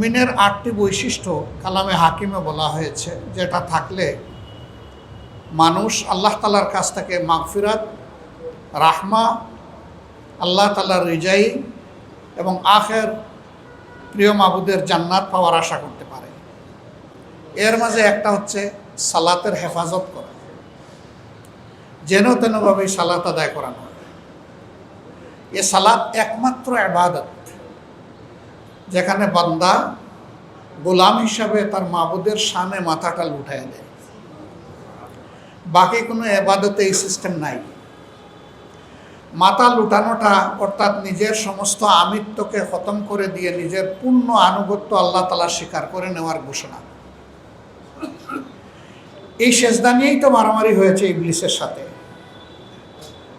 মুমিনের আটটি বৈশিষ্ট্য কালামে হাকিমে বলা হয়েছে, যেটা থাকলে মানুষ আল্লাহ তালার কাছ থেকে মাগফিরাত, রাহমা, আল্লাহ তালার রিজাই এবং আখের প্রিয় মাবুদের জান্নাত পাওয়ার আশা করতে পারে। এর মাঝে একটা হচ্ছে সালাতের হেফাজত করা। যেন তেনভাবে সালাত আদায় করানো হয়। এ সালাত একমাত্র আবাদত যেখানে বান্দা গোলাম হিসাবে তার মাবুদের সামনে মাথাটা লুটাই দেয়। বাকি কোনো এবাদতে এই সিস্টেম নাই। মাথা লুটানোটা অর্থাৎ নিজের সমস্ত আমিত্বকে খতম করে দিয়ে নিজের পূর্ণ আনুগত্য আল্লাহ তালা স্বীকার করে নেওয়ার ঘোষণা। এই সেজদা নিয়েই তো মারামারি হয়েছে ইবলিসের সাথে।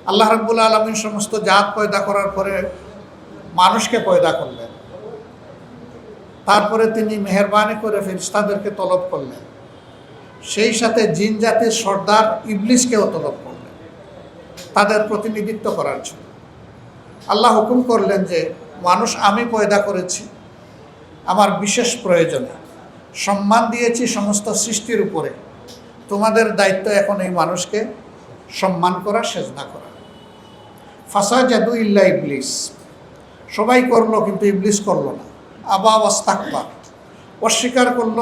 আল্লাহ রাব্বুল আলমিন সমস্ত জাত পয়দা করার পরে মানুষকে পয়দা করলেন। তারপরে তিনি মেহরবানি করে ফেরিস্তাদেরকে তলব করলেন। সেই সাথে জিন জাতির সর্দার ইবলিশকেও তলব করলেন। তাদের প্রতিনিধিত্ব করার জন্য। আল্লাহ হুকুম করলেন যে, মানুষ আমি পয়দা করেছি, আমার বিশেষ প্রয়োজনে। সম্মান দিয়েছি সমস্ত সৃষ্টির উপরে। তোমাদের দায়িত্ব এখন এই মানুষকে সম্মান করা, সেজদা করা। ফাসা জাদু ইল্লা ইবলিস। সবাই করল কিন্তু ইবলিস করল না। আবা অস্বীকার করল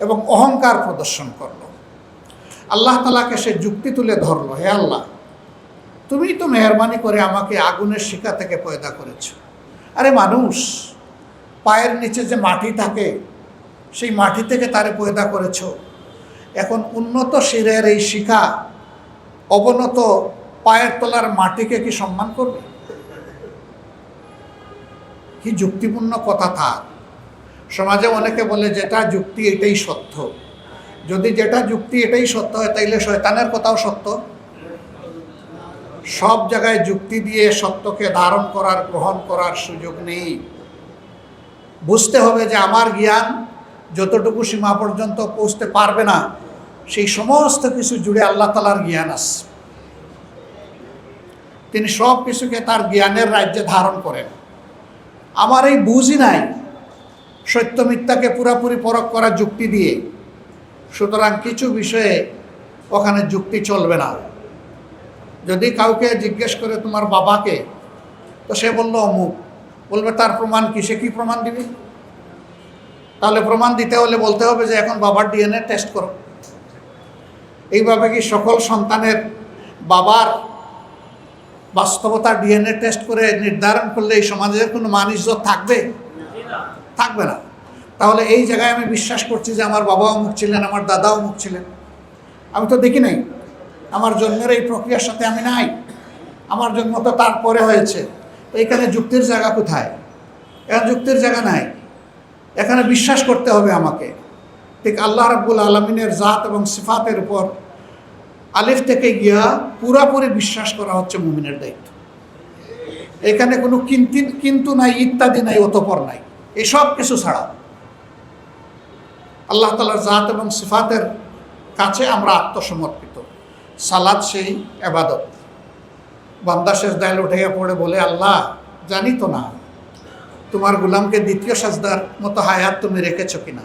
এবং অহংকার প্রদর্শন করল। আল্লাহ তালাকে সে যুক্তি তুলে ধরলো, হে আল্লাহ তুমি তো মেহরবানি করে আমাকে আগুনের শিকা থেকে পয়দা করেছ। আরে মানুষ, পায়ের নিচে যে মাটি থাকে, সেই মাটি থেকে তারে পয়দা করেছ। এখন উন্নত শিরের এই শিখা অবনত পায়ের তলার মাটিকে কি সম্মান করবে? কি যুক্তিপূর্ণ কথা তার সমাজে অনেকে বলে যেটা যুক্তি এটাই সত্য। যদি যেটা যুক্তি এটাই সত্য হয়, তাইলে শয়তানের কথাও সত্য। সব জায়গায় যুক্তি দিয়ে সত্যকে ধারণ করার, গ্রহণ করার সুযোগ নেই। বুঝতে হবে যে আমার জ্ঞান যতটুকু সীমা পর্যন্ত পৌঁছতে পারবে না, সেই সমস্ত কিছু জুড়ে আল্লাহ তালার জ্ঞান আছে। তিনি সব কিছুকে তার জ্ঞানের রাজ্যে ধারণ করেন। আমার এই বুঝই নাই সত্য মিথ্যাকে পুরাপুরি পরখ করার যুক্তি দিয়ে। সুতরাং কিছু বিষয়ে ওখানে যুক্তি চলবে না। যদি কাউকে জিজ্ঞেস করে তোমার বাবাকে, তো সে বলল, অমুক। বলবে, তার প্রমাণ কি? সে কি প্রমাণ দিবে? তাহলে প্রমাণ দিতে হলে বলতে হবে যে, এখন বাবার ডিএনএ টেস্ট করো। এইভাবে কি সকল সন্তানের বাবার বাস্তবতা ডিএনএ টেস্ট করে নির্ধারণ করলে এই সমাজের কোনো মান ইজ্জত থাকবে? থাকবে না। তাহলে এই জায়গায় আমি বিশ্বাস করছি যে আমার বাবাও মুখ ছিলেন, আমার দাদাও মুখ ছিলেন। আমি তো দেখি নাই। আমার জন্মের এই প্রক্রিয়ার সাথে আমি নাই। আমার জন্ম তো তারপরে হয়েছে। তো এখানে যুক্তির জায়গা কোথায়? এখানে যুক্তির জায়গা নাই। এখানে বিশ্বাস করতে হবে আমাকে। ঠিক আল্লাহ রাব্বুল আলমিনের জাত এবং সিফাতের উপর আলিফ থেকে গিয়া পুরাপুরি বিশ্বাস করা হচ্ছে মুমিনের দায়িত্ব। এখানে কোনো কিন্তু কিন্তু নাই, ইত্যাদি নাই, অতপর নাই। এসব কিছু ছাড়া। আল্লাহ তালার জাত এবং সিফাতের কাছে আমরা আত্মসমর্পিত। সালাদ সেই আবাদত বান্দা শেষ দায় উঠাইয়া পড়ে বলে, আল্লাহ, জানি তো না, তোমার গুলামকে দ্বিতীয় সাজদার মতো হায়াত তুমি রেখেছ কিনা?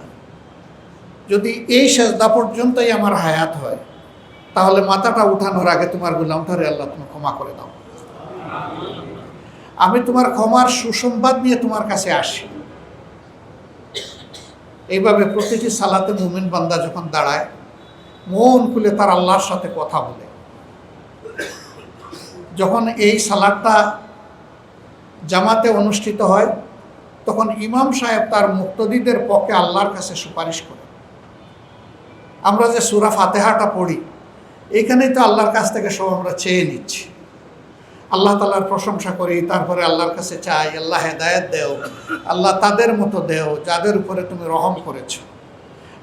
যদি এই সাজদা পর্যন্তই আমার হায়াত হয় তাহলে মাথাটা উঠানোর আগে তোমার গুলামটারে আল্লাহ তুমি ক্ষমা করে দাও। আমি তোমার ক্ষমার সুসংবাদ নিয়ে তোমার কাছে আসি। এইভাবে প্রতিটি সালাতে মুমিন বান্দা যখন দাঁড়ায়, মন খুলে তার আল্লাহর সাথে কথা বলে। যখন এই সালাদটা জামাতে অনুষ্ঠিত হয়, তখন ইমাম সাহেব তার মুক্তদিদের পক্ষে আল্লাহর কাছে সুপারিশ করে। আমরা যে সুরা ফাতেহাটা পড়ি এইখানেই তো আল্লাহর কাছ থেকে সব আমরা চেয়ে নিচ্ছি। আল্লাহ তালার প্রশংসা করি, তারপরে আল্লাহর কাছে চাই, আল্লাহ হেদায়ত দেও, আল্লাহ তাদের মতো দেও, যাদের উপরে তুমি রহম করেছ।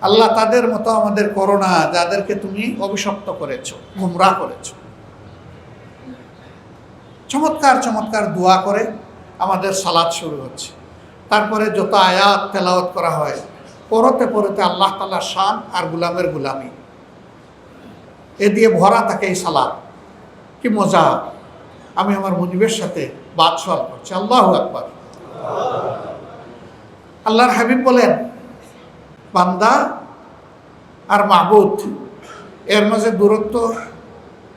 আল্লাহ তাদের মতো আমাদের করোনা যাদেরকে তুমি অভিশপ্ত করেছ, গুমরা করেছ। চমৎকার চমৎকার দোয়া করে আমাদের সালাদ শুরু হচ্ছে। তারপরে যত আয়াত তেলাওয়াত করা হয়, পরতে পরতে আল্লাহ তাল্লাহ শান আর গুলামের গুলামি। এ দিয়ে ভরা থাকে এই সালাদ। কি মজা। আমি আমার মুজিবের সাথে বাদ সওয়াল করছি। আল্লাহ আকবার। আল্লাহর হাবিব বলেন, বান্দা আর মাহবুদ এর মাঝে দূরত্ব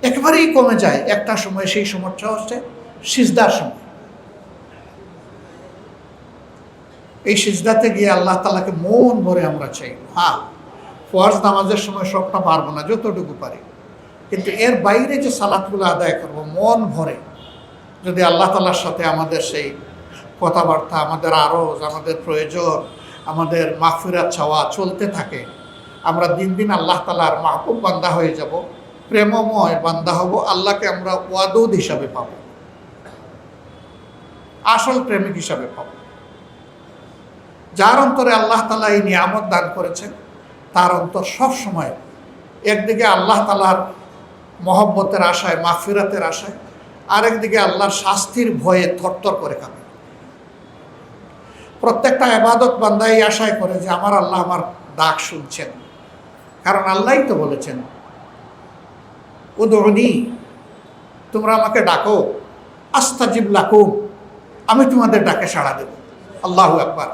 একেবারেই কমে যায়। একটা সময় সেই সময়টা হচ্ছে সিজদার সময়। এই সিজদাতে গিয়ে আল্লাহ তালাকে মন ভরে আমরা চাই। হ্যাঁ। ফরজ নামাজের সময় সবটা পারব না, যতটুকু পারি। কিন্তু এর বাইরে যে সালাদগুলো আদায় করব, মন ভরে যদি আল্লাহ তালার সাথে আমাদের সেই কথাবার্তা, আমাদের আরজ, আমাদের প্রয়োজন, আমাদের মাহফিরাত ছাওয়া চলতে থাকে, আমরা দিন দিন আল্লাহ তালার মাহবুব বান্দা হয়ে যাব, প্রেমময় বান্দা হব, আল্লাহকে আমরা ওয়াদুদ হিসাবে পাব। আসল প্রেমিক হিসাবে পাব। যার অন্তরে আল্লাহ তালা এই নিয়ামত দান করেছেন তার অন্তর সব সময় একদিকে আল্লাহ তালার মহব্বতের আশায় মাহফিরাতের আশায়, আরেকদিকে আল্লাহর শাস্তির ভয়ে থরথর করে কাঁপে। প্রত্যেকটা আবাদত বান্দা এই আশায় করে যে আমার আল্লাহ আমার ডাক শুনছেন। কারণ আল্লাহই তো বলেছেন উদরণী তোমরা আমাকে ডাকো, আস্তাজিব লাকুম, আমি তোমাদের ডাকে সাড়া দেব। আল্লাহ একবার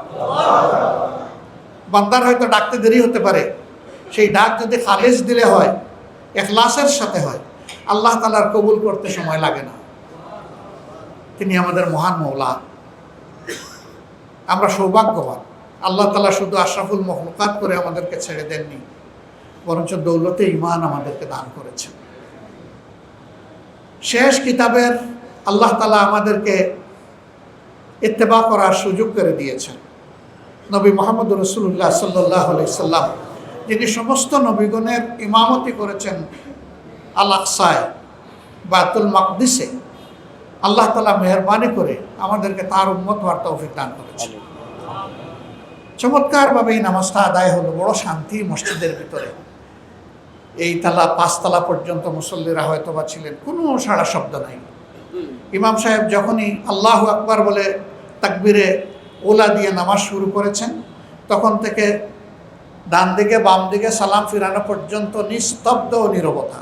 বান্দার হয়তো ডাকতে দেরি হতে পারে। সেই ডাক যদি খালেজ দিলে হয়, এখলাসের সাথে হয়, আল্লাহ তালার কবুল করতে সময় লাগে না। তিনি আমাদের মহান মৌলা আমরা সৌভাগ্যবান। আল্লাহ তালা শুধু আশরাফুল মহলকাত করে আমাদেরকে ছেড়ে দেননি, বরঞ্চ দৌলতে ইমান আমাদেরকে দান করেছেন। শেষ কিতাবের আল্লাহ তালা আমাদেরকে ইত্তেবা করার সুযোগ করে দিয়েছেন। নবী মোহাম্মদ রসুল্লাহ সাল্লাহ সাল্লাম, যিনি সমস্ত নবীগণের ইমামতি করেছেন আল আকসায় বাতুল মাকদিসে, আল্লাহ তালা মেহরবানি করে আমাদেরকে তার উন্মত হওয়ার তৌফিক দান করেছেন। চমৎকারভাবে এই নামাজটা আদায় হলো, বড় শান্তি মসজিদের ভিতরে। এই তালা পাঁচতলা পর্যন্ত মুসল্লিরা হয়তো বা ছিলেন, কোনো সাড়া শব্দ নাই। ইমাম সাহেব যখনই আল্লাহ আকবার বলে, তাকবিরে ওলা দিয়ে নামাজ শুরু করেছেন। তখন থেকে ডান দিকে, বাম দিকে সালাম ফিরানো পর্যন্ত নিস্তব্ধ ও নীরবতা,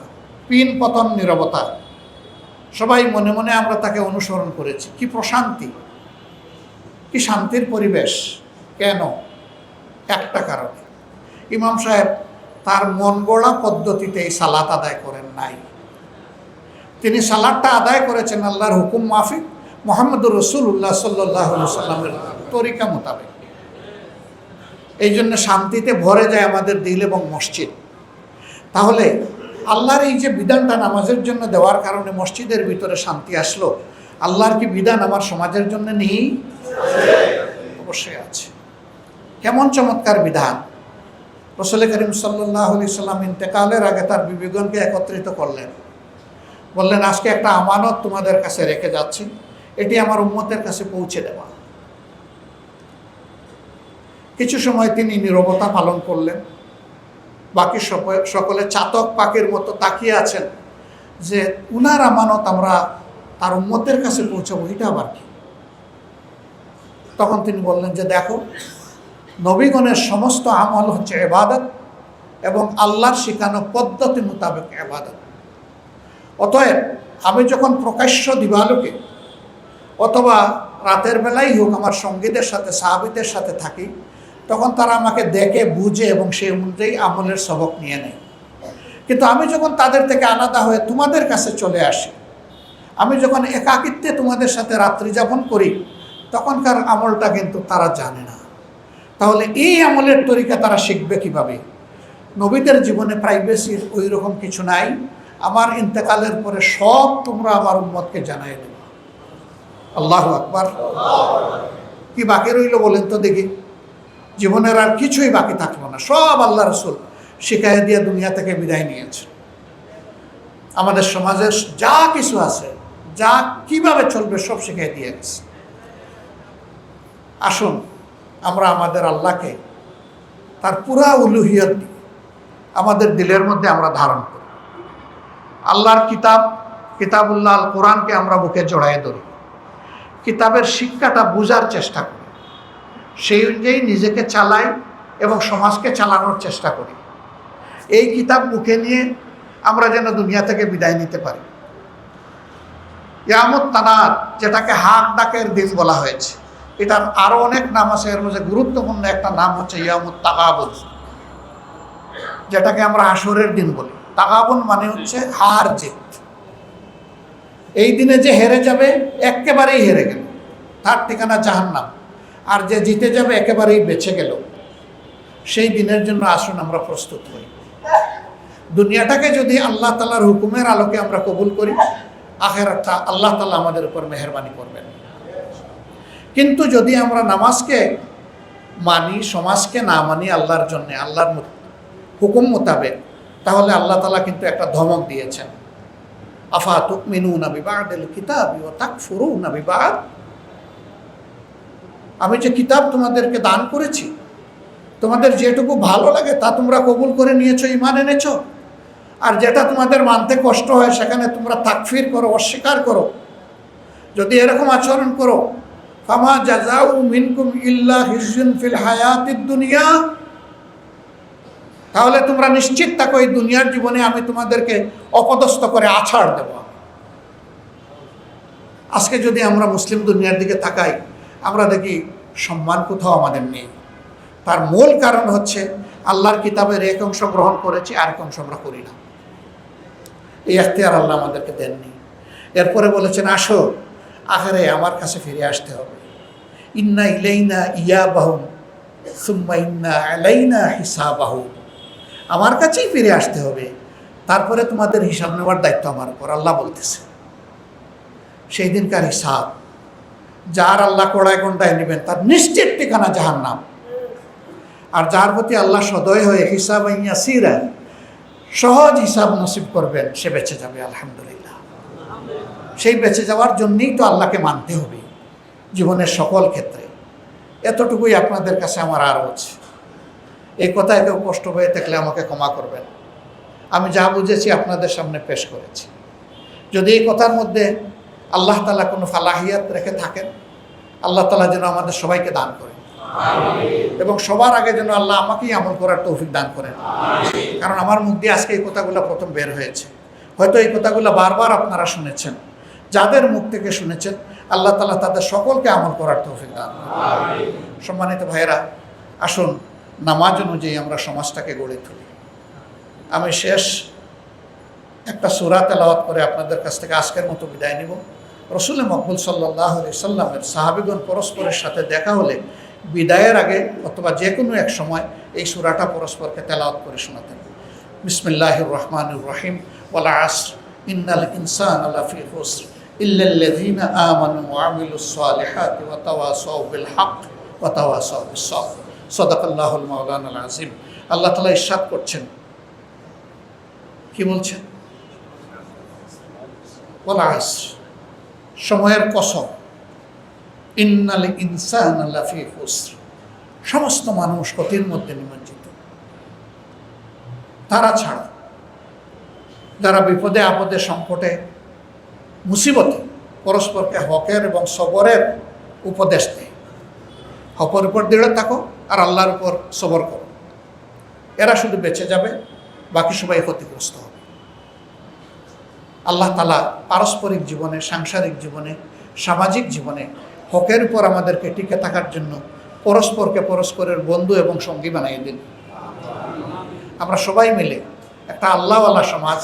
পিন পতন নীরবতা। সবাই মনে মনে আমরা তাকে অনুসরণ করেছি। কি প্রশান্তি, কি শান্তির পরিবেশ। কেন? একটা কারণে। ইমাম সাহেব তার মন গড়া পদ্ধতিতে এই সালাত আদায় করেন নাই। তিনি সালাদটা আদায় করেছেন আল্লাহর হুকুম মাফিক মোহাম্মদুর রসুল্লাহ সাল্লাহ সাল্লামের তরিকা মোতাবেক। এই জন্য শান্তিতে ভরে যায় আমাদের দিল এবং মসজিদ। তাহলে আল্লাহর এই যে বিধানটা নামাজের জন্য দেওয়ার কারণে মসজিদের ভিতরে শান্তি আসলো, আল্লাহর কি বিধান আমার সমাজের জন্য নেই? অবশ্যই আছে। কেমন চমৎকার বিধান। রসুল করিম সাল্লাহ সাল্লাম ইন্তেকালের আগে তার বিবেগনকে একত্রিত করলেন। বললেন, আজকে একটা আমানত তোমাদের কাছে রেখে যাচ্ছি। এটি আমার উম্মতের কাছে পৌঁছে দেওয়া। কিছু সময় তিনি নীরবতা পালন করলেন। বাকি সক- সকলে চাতক পাখির মতো তাকিয়ে আছেন যে উনার আমানত আমরা তার উম্মতের কাছে পৌঁছাবো, এটা আবার কি? তখন তিনি বললেন যে দেখো, নবীগণের সমস্ত আমল হচ্ছে এবাদত এবং আল্লাহর শেখানো পদ্ধতি মোতাবেক এবাদত। অতএব আমি যখন প্রকাশ্য দিবালোকে অথবা রাতের বেলাই হোক আমার সঙ্গীদের সাথে, সাহাবিদের সাথে থাকি তখন তারা আমাকে দেখে, বুঝে এবং সেই অনুযায়ী আমলের সবক নিয়ে নেয়। কিন্তু আমি যখন তাদের থেকে আলাদা হয়ে তোমাদের কাছে চলে আসি, আমি যখন একাকিত্বে তোমাদের সাথে রাত্রি যাপন করি, তখনকার আমলটা কিন্তু তারা জানে না। তাহলে এই আমলের তরিকা তারা শিখবে কীভাবে? নবীদের জীবনে প্রাইভেসির ওই রকম কিছু নাই। আমার ইন্তেকালের পরে সব তোমরা আমার উম্মতকে জানাই দেবে। আল্লাহ আকবার। কি বাকি রইল বলেন তো দেখি। জীবনের আর কিছুই বাকি থাকল না। সব আল্লাহ রসুল শিখাই দিয়ে দুনিয়া থেকে বিদায় নিয়েছে আমাদের সমাজের যা কিছু আছে, যা কীভাবে চলবে সব শিখাই দিয়ে গেছে। আসুন, আমরা আমাদের আল্লাহকে তার পুরা উলুহিয়ত আমাদের দিলের মধ্যে আমরা ধারণ করি। আল্লাহর কিতাব, কিতাবুল্লাহ আল কোরআনকে আমরা বুকে জড়াই ধরি। কিতাবের শিক্ষাটা বোঝার চেষ্টা করি। সেই অনুযায়ী নিজেকে চালাই এবং সমাজকে চালানোর চেষ্টা করি। এই কিতাব মুখে নিয়ে আমরা যেন দুনিয়া থেকে বিদায় নিতে পারি। ইয়ামত তানাত, যেটাকে হাক ডাকের দিন বলা হয়েছে, এটার আরও অনেক নাম আছে, এর মধ্যে গুরুত্বপূর্ণ একটা নাম হচ্ছে ইয়ামত তাকাবুল যেটাকে আমরা আসরের দিন বলি। তাকাবুন মানে হচ্ছে হার জিত। এই দিনে যে হেরে যাবে, একেবারেই হেরে গেল। তার ঠিকানা জাহান্নাম। আর যে জিতে যাবে একেবারেই বেঁচে গেল। সেই দিনের জন্য আসুন আমরা প্রস্তুত হই। দুনিয়াটাকে যদি আল্লাহ তালার হুকুমের আলোকে আমরা কবুল করি, আখেরাতটা আল্লাহ তালা আমাদের উপর মেহরবানি করবেন। কিন্তু যদি আমরা নামাজকে মানি, সমাজকে না মানি আল্লাহর জন্যে, আল্লাহর হুকুম মোতাবেক, তাহলে আল্লাহ তালা কিন্তু একটা ধমক দিয়েছেন। আফা তুকমিনু না বিবাদ কিতাব তাক ফুরু না বিবাদ? আমি যে কিতাব তোমাদেরকে দান করেছি, তোমাদের যেটুকু ভালো লাগে তা তোমরা কবুল করে নিয়েছো ইমান এনেছো। আর যেটা তোমাদের মানতে কষ্ট হয়, সেখানে তোমরা তাকফির করো, অস্বীকার করো। যদি এরকম আচরণ করো, ফামা জাজাউ মিনকুম ইল্লা হিজুন ফিল হায়াতিদ দুনিয়া, তাহলে তোমরা নিশ্চিত থাকো, এই দুনিয়ার জীবনে আমি তোমাদেরকে অপদস্থ করে আছাড় দেব। আজকে যদি আমরা মুসলিম দুনিয়ার দিকে তাকাই আমরা দেখি সম্মান কোথাও আমাদের নেই। তার মূল কারণ হচ্ছে আল্লাহর কিতাবের এক অংশ গ্রহণ করেছি আর এক অংশ আমরা করি না। এই এখতিয়ার আল্লাহ আমাদেরকে দেননি। এরপরে বলেছেন, আসো, আখারে আমার কাছে ফিরে আসতে হবে। ইন্না ইলাইনা ইয়া বাহুম সুম্মা ইন্না আলাইনা হিসা বাহু আমার কাছেই ফিরে আসতে হবে। তারপরে তোমাদের হিসাব নেওয়ার দায়িত্ব আমার উপর। আল্লাহ বলতেছে, সেই দিনকার হিসাব যার আল্লাহ কড়ায় গন্ডায় নেবেন, তার নিশ্চিত ঠিকানা যাহার নাম আর যার প্রতি আল্লাহ সদয় হয়ে হিসাব সিরা সহজ হিসাব নসিব করবেন, সে বেঁচে যাবে, আলহামদুলিল্লাহ। সেই বেঁচে যাওয়ার জন্যই তো আল্লাহকে মানতে হবে জীবনের সকল ক্ষেত্রে। এতটুকুই আপনাদের কাছে আমার আর হচ্ছে এই কথায় কেউ কষ্ট হয়ে থাকলে আমাকে ক্ষমা করবেন। আমি যা বুঝেছি আপনাদের সামনে পেশ করেছি। যদি এই কথার মধ্যে আল্লাহ তালা কোনো ফালাহিয়াত রেখে থাকেন? আল্লাহ তালা যেন আমাদের সবাইকে দান করেন। এবং সবার আগে যেন আল্লাহ আমাকেই আমল করার তৌফিক দান করেন। কারণ আমার মুখ দিয়ে আজকে এই কথাগুলো প্রথম বের হয়েছে। হয়তো এই কথাগুলো বারবার আপনারা শুনেছেন। যাদের মুখ থেকে শুনেছেন আল্লাহ তালা তাদের সকলকে আমল করার তৌফিক দান করেন। সম্মানিত ভাইয়েরা আসুন নামাজ অনুযায়ী আমরা সমাজটাকে গড়ে তুলি। আমি শেষ একটা সুরা তেলাওয়াত করে আপনাদের কাছ থেকে আজকের মতো বিদায় নিব। রসুল মকবুল সাল্লাহ সাল্লামের সাহাবিগণ পরস্পরের সাথে দেখা হলে বিদায়ের আগে অথবা যে কোনো এক সময় এই সুরাটা পরস্পরকে তেলাওয়াত করে শোনাতেন। বিসমিল্লাহ রহমান রহিম। ওলা আসর। ইন্নাল ইনসান আলাফি হুসর ইল্লাল্লাযীনা আল্লাহ তাআলা ইরশাদ করছেন। কি বলছেন? আসর। সময়ের কসম। ইন্নাল ইনসান লাফি হুসর সমস্ত মানুষ ক্ষতির মধ্যে নিমজ্জিত। তারা ছাড়া, যারা বিপদে, আপদে, সংকটে, মুসিবতে পরস্পরকে হকের এবং সবরের উপদেশ দেয়। হকের উপর দৃঢ় থাকো আর আল্লাহর উপর সবর করো। এরা শুধু বেঁচে যাবে, বাকি সবাই ক্ষতিগ্রস্ত হবে। আল্লাহ তালা পারস্পরিক জীবনে, সাংসারিক জীবনে, সামাজিক জীবনে হকের উপর আমাদেরকে টিকে থাকার জন্য পরস্পরকে পরস্পরের বন্ধু এবং সঙ্গী বানিয়ে দিন। আমরা সবাই মিলে একটা আল্লাহওয়ালা সমাজ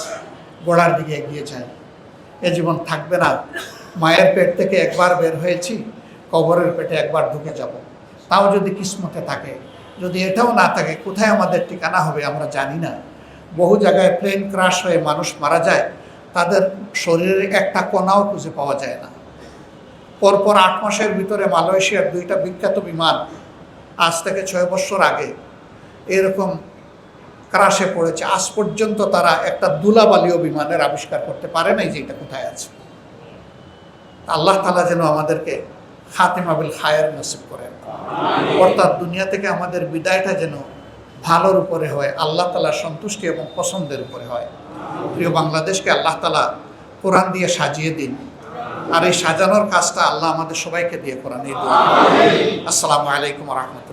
গড়ার দিকে এগিয়ে যাই। এ জীবন থাকবে না। মায়ের পেট থেকে একবার বের হয়েছি, কবরের পেটে একবার ঢুকে যাব। তাও যদি কিসমতে থাকে, যদি এটাও না থাকে, কোথায় আমাদের ঠিকানা হবে আমরা জানি না। বহু জায়গায় প্লেন ক্রাশ হয়ে মানুষ মারা যায় তাদের শরীরের একটা কণাও খুঁজে পাওয়া যায় না। পরপর আট মাসের ভিতরে মালয়েশিয়ার দুইটা বিখ্যাত বিমান আজ থেকে ছয় বছর আগে এরকম ক্রাশে পড়েছে। আজ পর্যন্ত তারা একটা দুলাবালীয় বিমানের আবিষ্কার করতে পারে নাই যে এটা কোথায় আছে। আল্লাহ তালা যেন আমাদেরকে খাতেমাবিল খায়ের নসিব করেন। অর্থাৎ দুনিয়া থেকে আমাদের বিদায়টা যেন ভালোর উপরে হয় আল্লাহ তালার সন্তুষ্টি এবং পছন্দের উপরে হয়। প্রিয় বাংলাদেশকে আল্লাহ তালা কোরআন দিয়ে সাজিয়ে দিন। আর এই সাজানোর কাজটা আল্লাহ আমাদের সবাইকে দিয়ে কোরআন এই। আসসালামু আলাইকুম রহমতুল্লাহ।